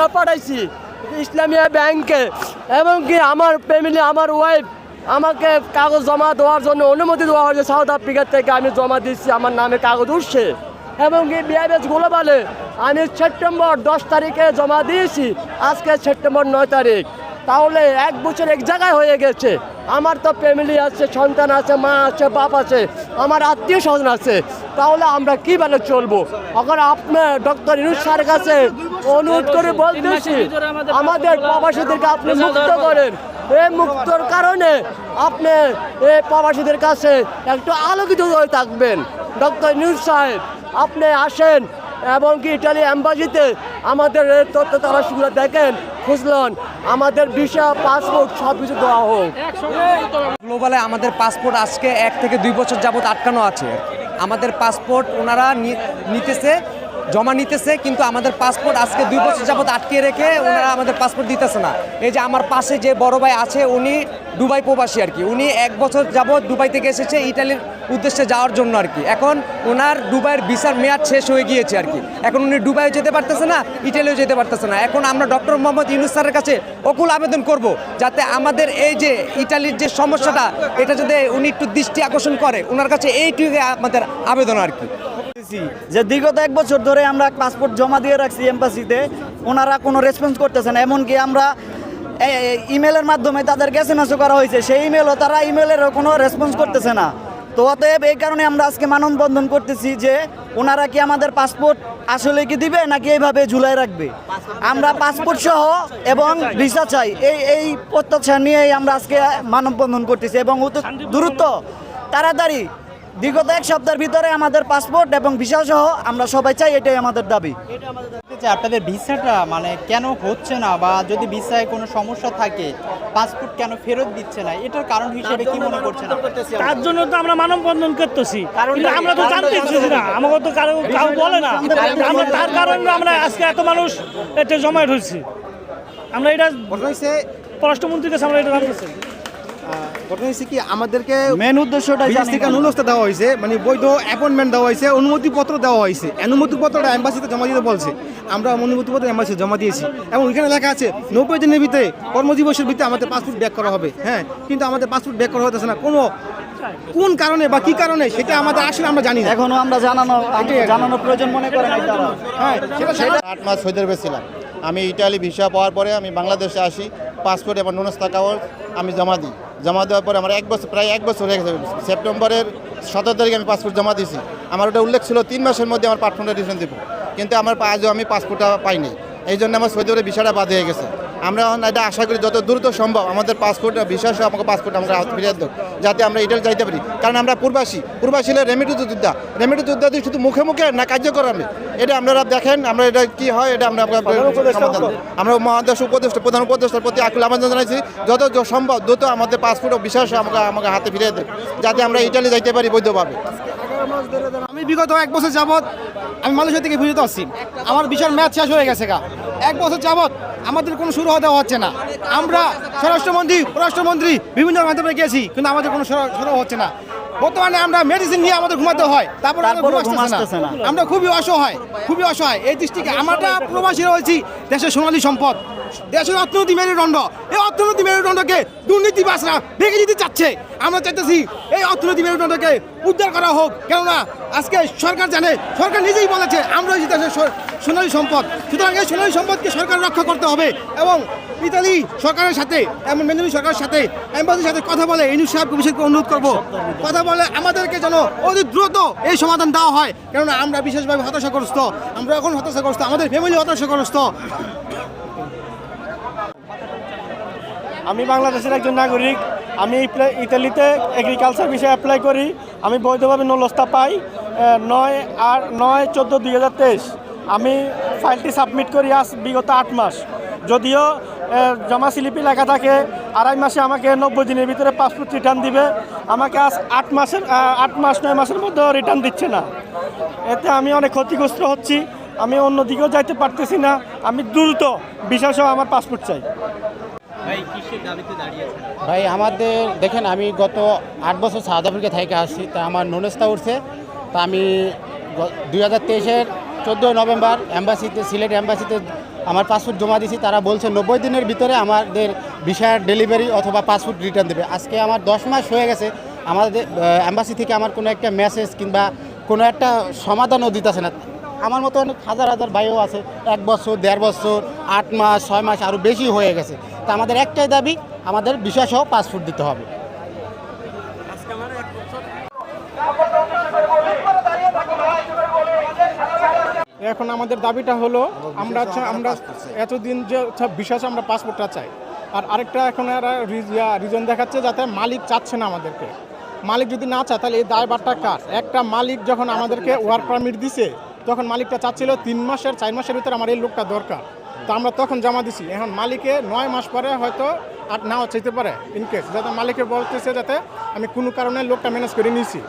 টাকা পাঠাইছি ইসলামিয়া ব্যাংকে এমনকি আমার ফ্যামিলি আমার ওয়াইফ আমাকে কাগজ জমা দেওয়ার জন্য অনুমতি দেওয়া হয়েছে সাউথ আফ্রিকার থেকে। আমি জমা দিচ্ছি আমার নামে কাগজ উঠছে। এবং কি বিআইএস গ্লোবালে আমি সেপ্টেম্বর দশ তারিখে জমা দিয়েছি, আজকে সেপ্টেম্বর নয় তারিখ। তাহলে এক বছর এক জায়গায় হয়ে গেছে। আমার তো ফ্যামিলি আছে সন্তান আছে মা আছে বাপ আছে আমার আত্মীয় স্বজন আছে তাহলে আমরা কীভাবে চলবো? এখন আপনার ডক্টর ইনুস স্যারের কাছে অনুরোধ করে বলতেছি আমাদের প্রবাসীদেরকে আপনি মুক্ত করেন। এই মুক্তর কারণে আপনি এই প্রবাসীদের কাছে একটু আলোকিত হয়ে থাকবেন। ডক্টর নিউজ সাহেব আপনি আসেন এবং কি ইটালি অ্যাম্বাসিতে আমাদের তথ্য তারা সুবিধা দেখেন, খুঁজলেন, আমাদের ভিসা, পাসপোর্ট সব কিছু দেওয়া হোক। গ্লোবালে আমাদের পাসপোর্ট আজকে এক থেকে দুই বছর যাবত আটকানো আছে। আমাদের পাসপোর্ট ওনারা নিতেছে, জমা নিতেছে, কিন্তু আমাদের পাসপোর্ট আজকে দুই বছর যাবত আটকে রেখে ওনারা আমাদের পাসপোর্ট দিতেছে না। এই যে আমার পাশে যে বড় ভাই আছে, উনি দুবাই প্রবাসী আর কি। উনি এক বছর যাবত দুবাই থেকে এসেছে, ইটালির উদ্দেশ্যে যাওয়ার জন্য আর কি। এখন ওনার দুবাইয়ের ভিসার মেয়াদ শেষ হয়ে গিয়েছে আর কি। এখন উনি দুবাইও যেতে পারতেছে না, ইটালিও যেতে পারতেছে না। এখন আমরা ডক্টর মোহাম্মদ ইউনুস স্যারের কাছে অকুল আবেদন করব যাতে আমাদের এই যে ইটালির যে সমস্যাটা, এটা যদি উনি একটু দৃষ্টি আকর্ষণ করে ওনার কাছে এইটুকু আমাদের আবেদন আর কি। যে বিগত এক বছর ধরে আমরা পাসপোর্ট জমা দিয়ে রাখছি এম্বাসিতে, ওনারা কোনো রেসপন্স করতেছে না। এমনকি আমরা ইমেলের মাধ্যমে তাদের এস এম করা হয়েছে। সেই ইমেলও তারা ইমেলেরও কোনো রেসপন্স করতেছে না। তো অতএব এই কারণে আমরা আজকে মানববন্ধন করতেছি যে ওনারা কি আমাদের পাসপোর্ট আসলে কি দিবে নাকি এইভাবে ঝুলাই রাখবে? আমরা পাসপোর্ট সহ এবং ভিসা চাই। এই এই প্রত্যাশা নিয়েই আমরা আজকে মানববন্ধন করতেছি এবং দ্রুত, তাড়াতাড়ি বিগত এক সপ্তাহের ভিতরে আমাদের পাসপোর্ট এবং ভিসা সহ আমরা সবাই চাই এটাই আমাদের দাবি। আপনাদের ভিসাটা মানে কেন হচ্ছে না বা যদি ভিসায় কোনো সমস্যা থাকে পাসপোর্ট কেন ফেরত দিচ্ছে না? এটার কারণ হিসেবে কি মনে করছেন? তার জন্য তো আমরা মানববন্ধন করতেছি। কিন্তু আমরা তো জানতেছি না। আমাকে তো কারও কাউ বলে না। আমরা তার কারণে আমরা আজকে এত মানুষ এটা জমায়েত হয়েছি। আমরা এটা পররাষ্ট্রমন্ত্রীর কাছে আমরা এটা জানতেছি ঘটনা হয়েছে কি আমাদেরকে মেন উদ্দেশ্যটা দেওয়া হয়েছে মানে বৈধ অ্যাপয়েন্টমেন্ট দেওয়া হয়েছে অনুমতিপত্র দেওয়া হয়েছে অনুমতিপত্রটা এম্বাসিতে জমা দিতে বলছে। আমরা অনুমতিপত্র এম্বাসিতে জমা দিয়েছি। এবং এখানে লেখা আছে নব্বই দিনের ভিতরে কর্মদিবসের ভিতরে আমাদের পাসপোর্ট ব্যাক করা হবে। হ্যাঁ কিন্তু আমাদের পাসপোর্ট ব্যাক করা হতেছে না। কোনো কোন কারণে বা কি কারণে সেটা আমাদের আসলে আমরা জানি না। এখনও আমরা জানানো জানানোর প্রয়োজন মনে নাই তারা। হ্যাঁ সেটা সেটা আট মাস ছিলাম আমি ইটালি ভিসা পাওয়ার পরে আমি বাংলাদেশে আসি। পাসপোর্ট এবং নুনস্তা কাগজ আমি জমা দিই। জমা দেওয়ার পরে আমার এক বছর, প্রায় এক বছর হয়ে গেছে। সেপ্টেম্বরের সতেরো তারিখে আমি পাসপোর্ট জমা দিয়েছি। আমার ওটা উল্লেখ ছিল, তিন মাসের মধ্যে আমার পাসপোর্টটা রিটার্ন দেবো। কিন্তু আমার আজও আমি পাসপোর্টটা পাইনি। এই জন্য আমার সৌদি আরবে বিষয়টা বাদ হয়ে গেছে। আমরা এটা আশা করি যত দ্রুত সম্ভব আমাদের পাসপোর্ট ভিসা সহ আমাকে পাসপোর্ট আমরা হাতে ফিরিয়ে দেবো যাতে আমরা ইটালি যাইতে পারি। কারণ আমরা পূর্বাসী পূর্বাসী হলে রেমিডি যোদ্ধা। রেমিডি যোদ্ধা দিয়ে শুধু মুখে মুখে না কার্যকর আমি এটা আপনারা দেখেন আমরা এটা কি হয় এটা আমরা আমরা মহাদেশ উপদেষ্টা প্রধান উপদেষ্টার প্রতি আকুল আবেদন জানাইছি। যত সম্ভব দ্রুত আমাদের পাসপোর্ট ও বিশ্বাস আমাকে আমাকে হাতে ফিরিয়ে দেবে যাতে আমরা ইটালি যাইতে পারি বৈধভাবে। আমি বিগত এক বছর যাবত আমি মালয়েশিয়া থেকে ফিরত আসছি আমার বিশাল ম্যাচ শেষ হয়ে গেছে গা। এক বছর যাবৎ আমাদের কোনো শুরু দেওয়া হচ্ছে না। আমরা স্বরাষ্ট্রমন্ত্রী পররাষ্ট্রমন্ত্রী বিভিন্ন মাধ্যমে গেছি কিন্তু আমাদের কোনো শুরু হচ্ছে না। বর্তমানে আমরা মেডিসিন নিয়ে আমাদের ঘুমাতে হয় তারপর। আমরা খুবই অসহায় খুবই অসহায়। এই দৃষ্টিকে আমরা প্রবাসী রয়েছি দেশের সোনালী সম্পদ। দেশের অর্থনীতি মেরুদণ্ড। এই অর্থনীতি মেরুদণ্ডকে দুর্নীতিবাসরা ভেঙে দিতে চাচ্ছে। আমরা চাইতেছি এই অর্থনীতি মেরুদণ্ডকে উদ্ধার করা হোক। কেননা আজকে সরকার জানে সরকার নিজেই বলেছে আমরা এই দেশের সোনালী সম্পদ। সুতরাং এই সোনালী সম্পদকে সরকার রক্ষা করতে হবে এবং ইতালি সরকারের সাথে এবং মেনলি সরকারের সাথে এম্বাসির সাথে কথা বলে ইনু সাহেবকে বিশেষকে অনুরোধ করব। কথা বলে আমাদেরকে যেন অতি দ্রুত এই সমাধান দেওয়া হয়। কেননা আমরা বিশেষভাবে হতাশাগ্রস্ত। আমরা এখন হতাশাগ্রস্ত, আমাদের ফ্যামিলি হতাশাগ্রস্ত। আমি বাংলাদেশের একজন নাগরিক। আমি ইতালিতে এগ্রিকালচার বিষয়ে অ্যাপ্লাই করি। আমি বৈধভাবে নলস্তা পাই নয় আর নয় চোদ্দ দুই হাজার তেইশ। আমি ফাইলটি সাবমিট করি আজ বিগত আট মাস। যদিও জমা স্লিপি লেখা থাকে, আড়াই মাসে আমাকে নব্বই দিনের ভিতরে পাসপোর্ট রিটার্ন দিবে। আমাকে আজ আট মাসের আট মাস নয় মাসের মধ্যে রিটার্ন দিচ্ছে না। এতে আমি অনেক ক্ষতিগ্রস্ত হচ্ছি। আমি অন্যদিকেও যাইতে পারতেছি না। আমি দ্রুত বিশেষ আমার পাসপোর্ট চাই। ভাই আমাদের দেখেন আমি গত আট বছর সাউথ আফ্রিকা থেকে আসছি তা আমার ননেস্তা উঠছে। তা আমি দুই হাজার তেইশের চোদ্দোই নভেম্বর অ্যাম্বাসিতে সিলেট অ্যাম্বাসিতে আমার পাসপোর্ট জমা দিয়েছি, তারা বলছে নব্বই দিনের ভিতরে আমাদের ভিসার ডেলিভারি অথবা পাসপোর্ট রিটার্ন দেবে। আজকে আমার দশ মাস হয়ে গেছে, আমাদের অ্যাম্বাসি থেকে আমার কোনো একটা মেসেজ কিংবা কোনো একটা সমাধানও দিতেছে না। আমার মতো অনেক হাজার হাজার ভাইও আছে, এক বছর, দেড় বছর, আট মাস, ছয় মাস আরও বেশি হয়ে গেছে। তা আমাদের একটাই দাবি, আমাদের ভিসা সহ পাসপোর্ট দিতে হবে। এখন আমাদের দাবিটা হলো আমরা আমরা এতদিন যে সব বিশ্বাস আমরা পাসপোর্টটা চাই। আর আরেকটা এখন এরা রিজন দেখাচ্ছে যাতে মালিক চাচ্ছে না আমাদেরকে। মালিক যদি না চায় তাহলে এই দায়ভারটা কার? একটা মালিক যখন আমাদেরকে ওয়ার্ক পারমিট দিছে তখন মালিকটা চাচ্ছিল তিন মাসের চার মাসের ভিতরে আমার এই লোকটা দরকার। তো আমরা তখন জমা দিছি। এখন মালিকে নয় মাস পরে হয়তো আর নাও চাইতে পারে ইনকেস যাতে মালিকে বলতেছে যাতে আমি কোনো কারণে লোকটা ম্যানেজ করে নিয়েছি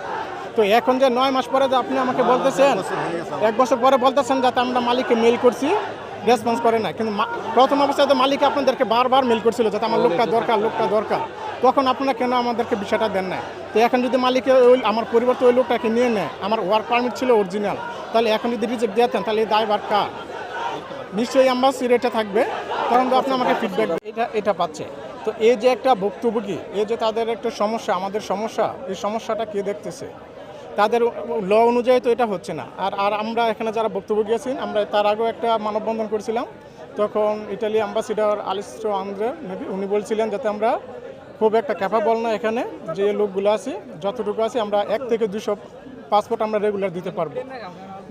তো এখন যে নয় মাস পরে যে আপনি আমাকে বলতেছেন, এক বছর পরে বলতেছেন যাতে আমরা মালিককে মেল করছি রেসপন্স করে না কিন্তু প্রথম অবস্থায় তো মালিক আপনাদেরকে বারবার মেল করছিল যাতে আমার লোকটা দরকার লোকটা দরকার। তখন আপনারা কেন আমাদেরকে বিষয়টা দেন না তো এখন যদি মালিকে ওই আমার পরিবর্তে ওই লোকটাকে নিয়ে নেয়, আমার ওয়ার্ক পারমিট ছিল অরিজিনাল তাহলে এখন যদি রিজেক্ট দিয়েতেন তাহলে এই দায়বার কার? নিশ্চয়ই অ্যাম্বাসি রেটে থাকবে। তখন তো আপনি আমাকে ফিডব্যাক এটা এটা পাচ্ছে। তো এই যে একটা ভুক্তভোগী, এই যে তাদের একটা সমস্যা, আমাদের সমস্যা, এই সমস্যাটা কে দেখতেছে? তাদের ল অনুযায়ী তো এটা হচ্ছে না। আর আর আমরা এখানে যারা বক্তব্য আছি আমরা তার আগেও একটা মানববন্ধন করেছিলাম। তখন ইটালি অ্যাম্বাসিডর আলিস্ট্রো আন্দ্রে মেবি উনি বলছিলেন যাতে আমরা খুব একটা ক্যাপাবল না এখানে যে লোকগুলো আছে যতটুকু আছে আমরা এক থেকে দুশো পাসপোর্ট আমরা রেগুলার দিতে পারব।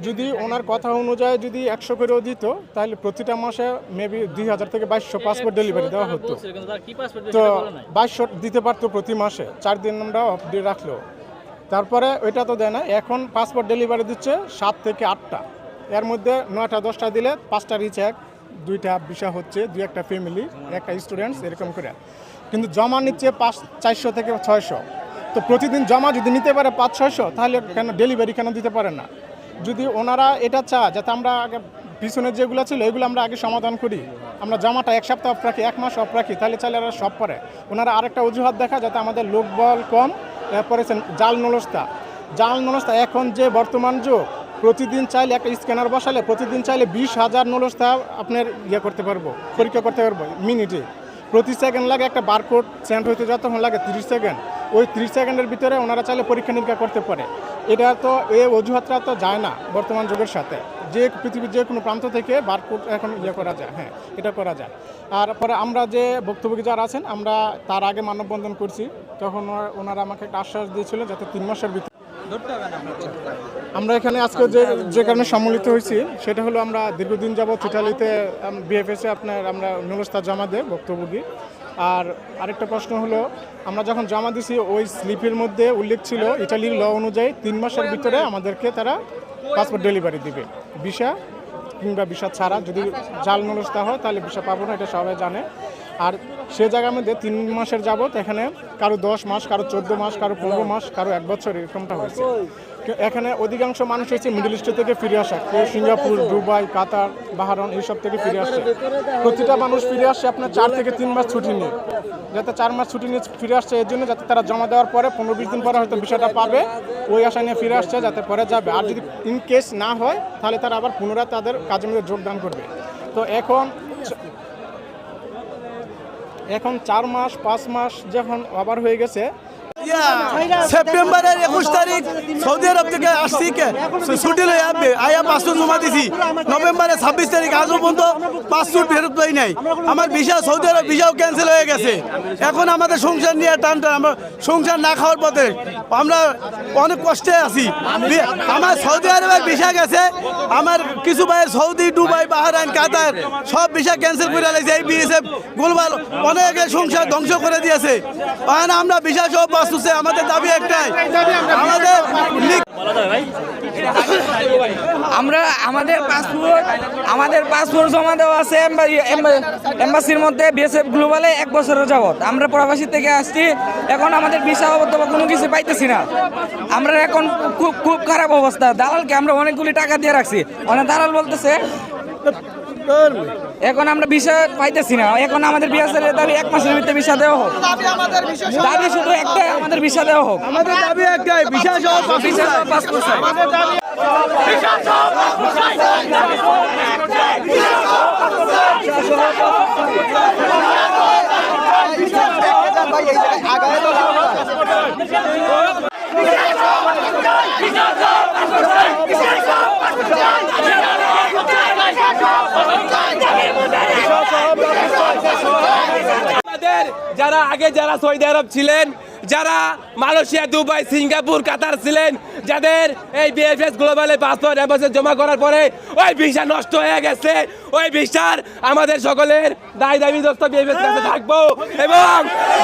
যদি ওনার কথা অনুযায়ী যদি একশো করেও দিত তাহলে প্রতিটা মাসে মেবি দুই হাজার থেকে বাইশশো পাসপোর্ট ডেলিভারি দেওয়া হতো। তো বাইশশো দিতে পারতো প্রতি মাসে চার দিন আমরা অফ ডে রাখল। তারপরে ওইটা তো দেয় না, এখন পাসপোর্ট ডেলিভারি দিচ্ছে সাত থেকে আটটা। এর মধ্যে নয়টা, দশটা দিলে পাঁচটা রিচেক দুইটা বিষয় হচ্ছে, দুই একটা ফ্যামিলি একটা স্টুডেন্টস এরকম করে। কিন্তু জমা নিচ্ছে পাঁচ, চারশো থেকে ছয়শো। তো প্রতিদিন জমা যদি নিতে পারে পাঁচ, ছয়শো, তাহলে কেন ডেলিভারি কেন দিতে পারে না? যদি ওনারা এটা চায়, যাতে আমরা আগে পিছনের যেগুলো ছিল, এগুলো আমরা আগে সমাধান করি। আমরা জামাটা এক সপ্তাহ অফ রাখি, এক মাস অফ রাখি, তাহলে চাইলে ওরা সব পারে। ওনারা আরেকটা অজুহাত দেখা যাতে আমাদের লোকবল কম এরপরে জাল নলস্তা। জাল নলস্তা এখন যে বর্তমান যুগ, প্রতিদিন চাইলে একটা স্ক্যানার বসালে প্রতিদিন চাইলে বিশ হাজার নলস্তা আপনার ইয়ে করতে পারব, পরীক্ষা করতে পারব, মিনিটে। প্রতি সেকেন্ড লাগে একটা বারকোড সেন্ড হইতে যতক্ষণ লাগে তিরিশ সেকেন্ড। ওই তিরিশ সেকেন্ডের ভিতরে ওনারা চাইলে পরীক্ষা নিরীক্ষা করতে পারে। এটা তো এই অজুহাতটা তো যায় না বর্তমান যুগের সাথে। যে পৃথিবীর যে কোনো প্রান্ত থেকে বারকোড এখন ইয়ে করা যায় হ্যাঁ এটা করা যায়। আর পরে আমরা যে ভুক্তভোগী যারা আছেন আমরা তার আগে মানববন্ধন করছি। তখন ওনারা- আমাকে একটা আশ্বাস দিয়েছিল যাতে তিন মাসের ভিতরে আমরা এখানে আজকে যে যে কারণে সম্মিলিত হয়েছি সেটা হলো আমরা দীর্ঘদিন যাবৎ ইটালিতে বিএফএসে আপনার আমরা নুলস্তা জমা দেয় ভুক্তভোগী। আর আরেকটা প্রশ্ন হলো, আমরা যখন জমা দিছি, ওই স্লিপের মধ্যে উল্লেখ ছিল ইটালির ল অনুযায়ী তিন মাসের ভিতরে আমাদেরকে তারা পাসপোর্ট ডেলিভারি দিবে। ভিসা কিংবা ভিসা ছাড়া। যদি জাল নুলস্তা হয়, তাহলে ভিসা পাবো না, এটা সবাই জানে। আর সে জায়গার মধ্যে তিন মাসের যাবত এখানে কারও দশ মাস, কারও চোদ্দ মাস, কারও পনেরো মাস, কারও এক বছর এরকমটা হয়েছে। এখানে অধিকাংশ মানুষ হচ্ছে মিডল ইস্ট থেকে ফিরে আসা। কেউ সিঙ্গাপুর, দুবাই, কাতার বাহারন এইসব থেকে ফিরে আসছে। প্রতিটা মানুষ ফিরে আসছে আপনার চার থেকে তিন মাস ছুটি নিয়ে। যাতে চার মাস ছুটি নিয়ে ফিরে আসছে এর জন্য যাতে তারা জমা দেওয়ার পরে পনেরো বিশ দিন পরে হয়তো বিষয়টা পাবে, ওই আশা নিয়ে ফিরে আসছে যাতে পরে যাবে। আর যদি ইন কেস না হয়, তাহলে তারা আবার পুনরায় তাদের কাজের মধ্যে যোগদান করবে। তো এখন এখন চার মাস, পাঁচ মাস যখন আবার হয়ে গেছে সেপ্টেম্বরের একুশ তারিখ সৌদি আরব থেকে আসছি কে ছুটি লই আসবে আয়া পাঁচশো জমা দিছি নভেম্বরের ছাব্বিশ তারিখ আজও পর্যন্ত পাঁচশো ফেরত পাই নাই আমার ভিসা সৌদি আরব ভিসাও ক্যান্সেল হয়ে গেছে এখন আমাদের সংসার নিয়ে টান টান আমরা সংসার না খাওয়ার পথে আমরা অনেক কষ্টে আছি আমার সৌদি আরবের ভিসা গেছে আমার কিছু ভাই সৌদি দুবাই বাহারাইন কাতার সব ভিসা ক্যান্সেল করে লাগছে এই বিএসএফ গোলমাল অনেক সংসার ধ্বংস করে দিয়েছে আমরা ভিসা সব বাঁচতেছে আমাদের দাবি একটাই। আমাদের আমরা আমাদের পাসপোর্ট আমাদের পাসপোর্ট জমা দেওয়া আছে, এম্বা- এম্বা- এম্বাসির মধ্যে বিএসএফ গ্লোবালে এক বছরের যাবত আমরা প্রবাসী থেকে আসছি, এখন আমাদের ভিসা অথবা কোনো কিছু পাইতেছি না। আমরা এখন খুব খুব খারাপ অবস্থা। দালালকে আমরা অনেকগুলি টাকা দিয়ে রাখছি। অনেক দালাল বলতেছে এখন আমরা ভিসা পাইতেছি না। এখন আমাদের বিএসএল এর দাবি এক মাসের ভিতরে ভিসা দেওয়া হোক। দাবি শুধু একটাই আমাদের ভিসা দেওয়া হোক। আমাদের দাবি একটাই বিশেষ ভিসা সহ পাসপোর্ট চাই। যারা আগে যারা সৌদি আরব ছিলেন, যারা মালয়েশিয়া, দুবাই, সিঙ্গাপুর, কাতার ছিলেন, যাদের এই বিএফএস গ্লোবালে পাসপোর্ট এম্বাসি জমা করার পরে ওই ভিসা নষ্ট হয়ে গেছে। ওই ভিসার আমাদের সকলের দায় দাবি দস্ত বিএফএস কাছে থাকব এবং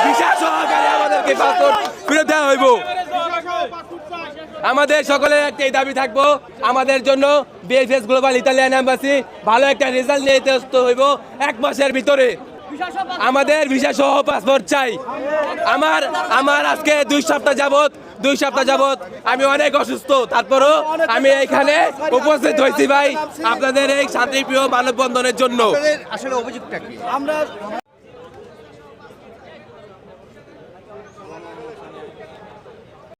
ভিসা সহকারে আমাদেরকে পাসপোর্ট ফেরত দেওয়া হইব। আমাদের সকলের একটাই দাবি থাকব আমাদের জন্য বিএফএস গ্লোবাল ইতালিয়ান এম্বাসি ভালো একটা রেজাল্ট নিয়ে হইব এক মাসের ভিতরে। আমাদের ভিসা সহ পাসপোর্ট চাই। আমার আমার আজকে দুই সপ্তাহ যাবত দুই সপ্তাহ যাবত আমি অনেক অসুস্থ। তারপরও আমি এখানে উপস্থিত হয়েছি ভাই আপনাদের এই শান্তিপ্রিয় মানববন্ধনের জন্য। আসলে অভিযোগটা কি?